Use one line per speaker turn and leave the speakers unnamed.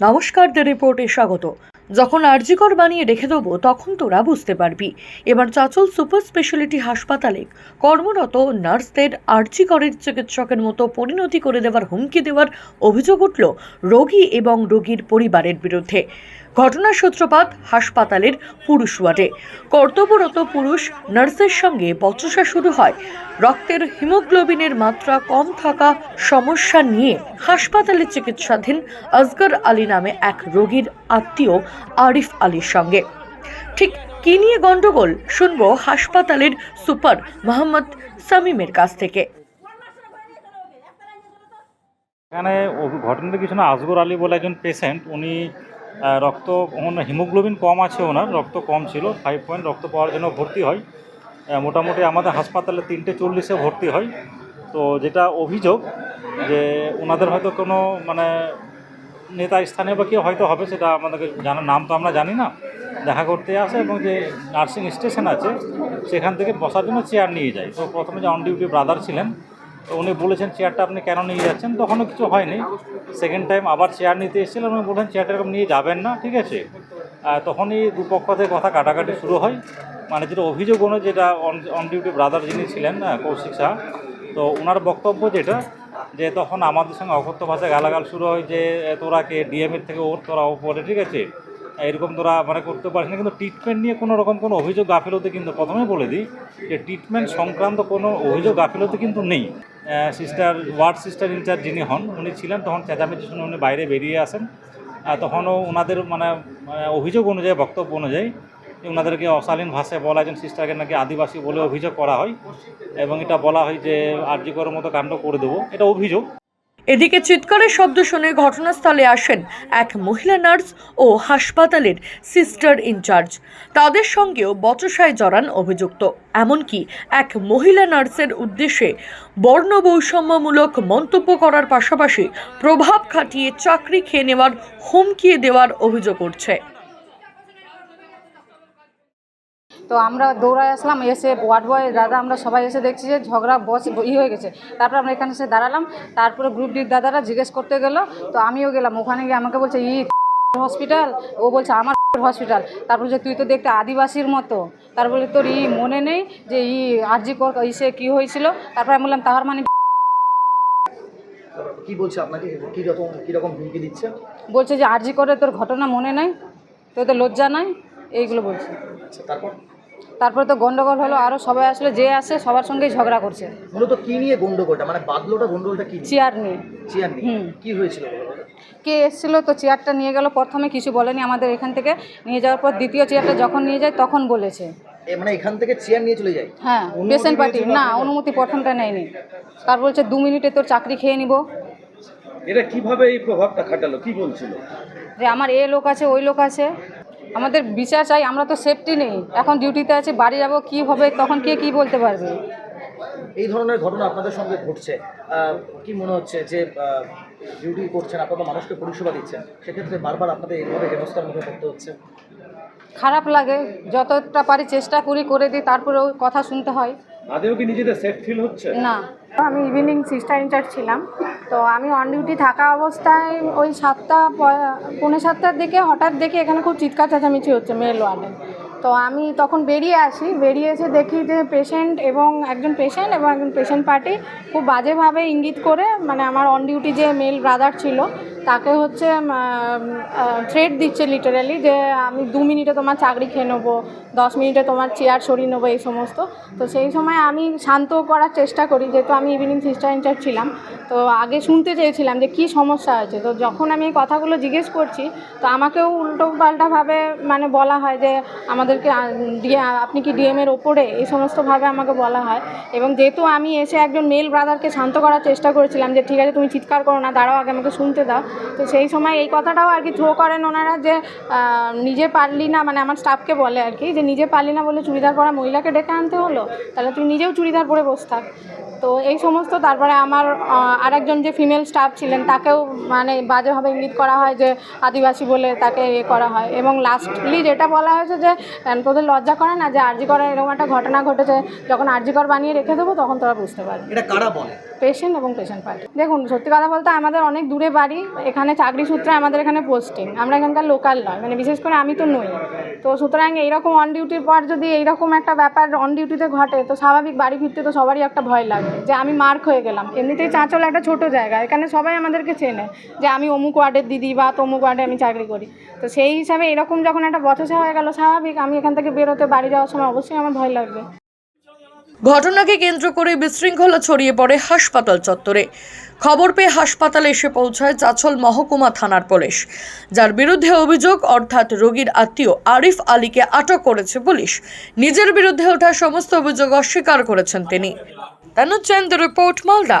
নমস্কার দ্য রিপোর্টে স্বাগত। যখন আর্জিকর বানিয়ে রেখে দেবো, তখন তোরা বুঝতে পারবি। এবার চাচল সুপার স্পেশালিটি হাসপাতালে কর্মরত নার্সদের আর্জিকরের চিকিৎসকের মতো পরিণতি করে দেওয়ার হুমকি দেওয়ার অভিযোগ উঠল রোগী এবং রোগীর পরিবারের বিরুদ্ধে। ঘটনার সূত্রপাত হাসপাতালের পুরুষ ওয়ার্ডে। কর্তব্যরত পুরুষ নার্সের সঙ্গে বচসা শুরু হয়। রক্তের হিমোগ্লোবিনের মাত্রা কম থাকা সমস্যা নিয়ে হাসপাতালে চিকিৎসাধীন আজগর আলী নামে এক রোগীর আত্মীয় আরিফ আলীর সঙ্গে। ঠিক কি নিয়ে গন্ডগোল শুনব হাসপাতালের সুপার মোহাম্মদ সামিমের কাছ থেকে।
এখানে ঘটনাটা কিছু না আসগর আলী বলে একজন পেশেন্ট উনি রক্ত হিমোগ্লোবিন কম আছে ওনার, রক্ত কম ছিল ফাইভ পয়েন্ট রক্ত পাওয়ার জন্য ভর্তি হয়। মোটামুটি আমাদের হাসপাতালে তিনটে চল্লিশে ভর্তি হয়। তো যেটা অভিযোগ যে ওনাদের হয়তো কোনো মানে নেতা স্থানীয় বা কেউ হয়তো হবে, সেটা আমাদেরকে জানার নাম তো আমরা জানি না। দেখা করতে আসে এবং যে নার্সিং স্টেশন আছে, সেখান থেকে বসার জন্য চেয়ার নিয়ে যায়। তো প্রথমে যে অন ডিউটি ব্রাদার ছিলেন উনি বলেছেন চেয়ারটা আপনি কেন নিয়ে যাচ্ছেন? তখনও কিছু হয়নি। সেকেন্ড টাইম আবার চেয়ার নিতে এসেছিলেন, উনি বললেন চেয়ারটা এরকম নিয়ে যাবেন না, ঠিক আছে? তখনই দুপক্ষ থেকে কথা কাটাকাটি শুরু হয়। মানে যেটা অভিযোগ অনুযায়ী যেটা অন ডিউটি ব্রাদার যিনি ছিলেন কৌশিক শাহ, তো ওনার বক্তব্য যেটা, যে তখন আমাদের সঙ্গে অকথ্য ভাষায় গালাগাল শুরু হয় যে তোরা কে ডিএমের থেকে ওর, তোরা ওপরে, ঠিক আছে? এরকম তোরা মানে করতে পারিস না, কিন্তু ট্রিটমেন্ট নিয়ে কোনো রকম কোনো অভিযোগ গাফিলতি কিন্তু প্রথমে বলে দিই যে ট্রিটমেন্ট সংক্রান্ত কোনো অভিযোগ গাফিলতি কিন্তু নেই। সিস্টার ওয়ার্ড সিস্টার ইনচার্জ যিনি হন, উনি ছিলেন, তখন চেঁচামেচি শুনে উনি বাইরে বেরিয়ে আসেন। তখনও ওনাদের মানে অভিযোগ অনুযায়ী, বক্তব্য অনুযায়ী ওনাদেরকে অশালীন ভাষায় বলা, একজন সিস্টারকে নাকি আদিবাসী বলে অভিযোগ করা হয়। এবং এটা বলা হয় যে, আরজি করার মতো কাণ্ড করে দেবো। এটা অভিযোগ।
এদিকে চিৎকারের শব্দ শুনে ঘটনাস্থলে আসেন এক মহিলা নার্স ও হাসপাতালের সিস্টার ইনচার্জ। তাদের সঙ্গেও বচসায় জড়ান অভিযুক্ত। এমনকি এক মহিলা নার্সের উদ্দেশ্যে বর্ণ বৈষম্যমূলক মন্তব্য করার পাশাপাশি প্রভাব খাটিয়ে চাকরি খেয়ে নেওয়ার হুমকিয়ে দেওয়ার অভিযোগ উঠছে।
তো আমরা দৌড়ায় আসলাম এসে ওয়ার্ড বয় দাদা আমরা সবাই এসে দেখছি যে ঝগড়া বস ই হয়ে গেছে। তারপর আমরা এখানে এসে দাঁড়ালাম তারপরে গ্রুপ ডির দাদারা জিজ্ঞেস করতে গেল তো আমিও গেলাম ওখানে গিয়ে আমাকে বলছে ই হসপিটাল ও বলছে আমার হসপিটাল তারপর যে তুই তো দেখতে আদিবাসীর মতো। তারপর বলে তোর ই মনে নেই যে ই আরজি কর ইসে কী হয়েছিল? তারপর আমি বললাম তাহার মানে
কি বলছে আপনাকে? কি রকম কি রকম হুমকি দিচ্ছে?
বলছে যে আরজি করে তোর ঘটনা মনে নেই তোদের লজ্জা নাই? এইগুলো বলছে।
আচ্ছা তারপর?
তারপরে তো গন্ডগোল হলো আরও সবাই আসলে যে আসে সবার সঙ্গেই ঝগড়া করছে।
মূলত কি নিয়ে গন্ডগোলটা? মানে বাদলোটা গন্ডগোলটা কি নিয়ে?
চেয়ার নিয়ে।
চেয়ার নিয়ে?
হুম।
কি হয়েছিল
কে এসেছিল তো চেয়ারটা নিয়ে গেল প্রথমে কিছু বলেনি আমাদের এখান থেকে। নিয়ে যাওয়ার পর দ্বিতীয় চেয়ারটা যখন নিয়ে যায় তখন বলেছে।
মানে এখান থেকে চেয়ার নিয়ে চলে যায়?
হ্যাঁ পেশেন্ট পার্টি। না অনুমতি প্রথমটা নেয়নি। তার বলছে দু মিনিটে তোর চাকরি খেয়ে নিব।
এটা কীভাবে এই প্রভাবটা খাটালো? কি বলছিল?
যে আমার এ লোক আছে ওই লোক আছে। আমাদের বিচার চাই আমরা তো সেফটি নেই। এখন ডিউটিতে আছে বাড়ি যাব কী হবে তখন কে কি বলতে পারবে?
এই ধরনের ঘটনা আপনাদের সঙ্গে ঘটছে। কি মনে হচ্ছে যে ডিউটি করছেন আপনারা মানুষকে পরিষেবা দিচ্ছেন সেক্ষেত্রে বারবার আপনাদের এইভাবে হেনস্থার মধ্যে পড়তে হচ্ছে?
খারাপ লাগে যতটা পারি চেষ্টা করি করে দিই তারপরেও কথা শুনতে হয়।
আদেও কি নিজেদের সেফ ফিল হচ্ছে?
না।
আমি ইভিনিং সিস্টার ইনচার্জ ছিলাম, তো আমি অন ডিউটি থাকা অবস্থায় ওই সাতটা পৌনে সাতটার দিকে হঠাৎ দেখি এখানে খুব চিৎকার চেঁচামেচি হচ্ছে মেল ওয়ার্ডে তো আমি তখন বেরিয়ে আসি, বেরিয়ে এসে দেখি যে পেশেন্ট এবং একজন পেশেন্ট এবং একজন পেশেন্ট পার্টি খুব বাজেভাবে ইঙ্গিত করে মানে আমার অন ডিউটি যে মেল ব্রাদার ছিল তাকে হচ্ছে থ্রেড দিচ্ছে লিটারালি যে আমি দু মিনিটে তোমার চাকরি খেয়ে নেব, দশ মিনিটে তোমার চেয়ার সরিয়ে নেব, এই সমস্ত। তো সেই সময় আমি শান্ত করার চেষ্টা করি, যেহেতু আমি ইভিনিং সিস্টার ইনচার্জ ছিলাম, তো আগে শুনতে চেয়েছিলাম যে কী সমস্যা আছে তো যখন আমি এই কথাগুলো জিজ্ঞেস করছি, তো আমাকেও উল্টো পাল্টাভাবে মানে বলা হয় যে আমাদেরকে আপনি কি ডিএমের ওপরে, এই সমস্তভাবে আমাকে বলা হয়। এবং যেহেতু আমি এসে একজন মেল ব্রাদারকে শান্ত করার চেষ্টা করেছিলাম যে, ঠিক আছে, তুমি চিৎকার করো না, দাঁড়াও, আগে আমাকে শুনতে দাও। তো সেই সময় এই কথাটাও আর কি থ্রো করেন ওনারা যে নিজে পারলি না মানে আমার স্টাফকে বলে আর কি, যে নিজে পারলি না বলে চুড়িদার পরা মহিলাকে ডেকে আনতে হলো? তাহলে তুই নিজেও চুড়িদার পরে বসে থাক। তো এই সমস্ত, তারপরে আমার আরেকজন যে ফিমেল স্টাফ ছিলেন, তাকেও মানে বাজেভাবে ইঙ্গিত করা হয় যে আদিবাসী বলে তাকে এ করা হয়। এবং লাস্টলি যেটা বলা হয়েছে যে তোদের লজ্জা করে না যে আরজি করার এরকম একটা ঘটনা ঘটেছে, যখন আরজি কর বানিয়ে রেখে দেবো, তখন তোরা বুঝতে পারবি।
এটা কারা বলে?
পেশেন্ট এবং পেশেন্ট পার্টি। দেখুন, সত্যি কথা বলতে আমাদের অনেক দূরে বাড়ি, এখানে চাকরি সূত্রে আমাদের এখানে পোস্টিং আমরা এখানকার লোকাল নয় মানে বিশেষ করে আমি তো নই। তো সুতরাং এইরকম অন ডিউটির পর যদি এইরকম একটা ব্যাপার অন ডিউটিতে ঘটে, তো স্বাভাবিক বাড়ি ফিরতে তো সবারই একটা ভয় লাগবে যে আমি মার্ক হয়ে গেলাম। এমনিতেই চাঁচল একটা ছোট জায়গা, এখানে সবাই আমাদেরকে চেনে যে আমি অমুক ওয়ার্ডের দিদি বা তমুক ওয়ার্ডে আমি চাকরি করি। তো সেই হিসাবে এরকম যখন একটা বচসা হয়ে গেল, স্বাভাবিক আমি এখান থেকে বেরোতে বাড়ি যাওয়ার সময় অবশ্যই আমার ভয় লাগবে।
ঘটনাকে কেন্দ্র করে বিশৃঙ্খলা ছড়িয়ে পড়ে হাসপাতাল চত্বরে। খবর পেয়ে হাসপাতালে এসে পৌঁছায় চাচল মহকুমা থানার পুলিশ। যার বিরুদ্ধে অভিযোগ, অর্থাৎ রোগীর আত্মীয় আরিফ আলীকে আটক করেছে পুলিশ। নিজের বিরুদ্ধে ওঠা সমস্ত অভিযোগ অস্বীকার করেছেন তিনি। তানুচন্দ রিপোর্ট, মালদা।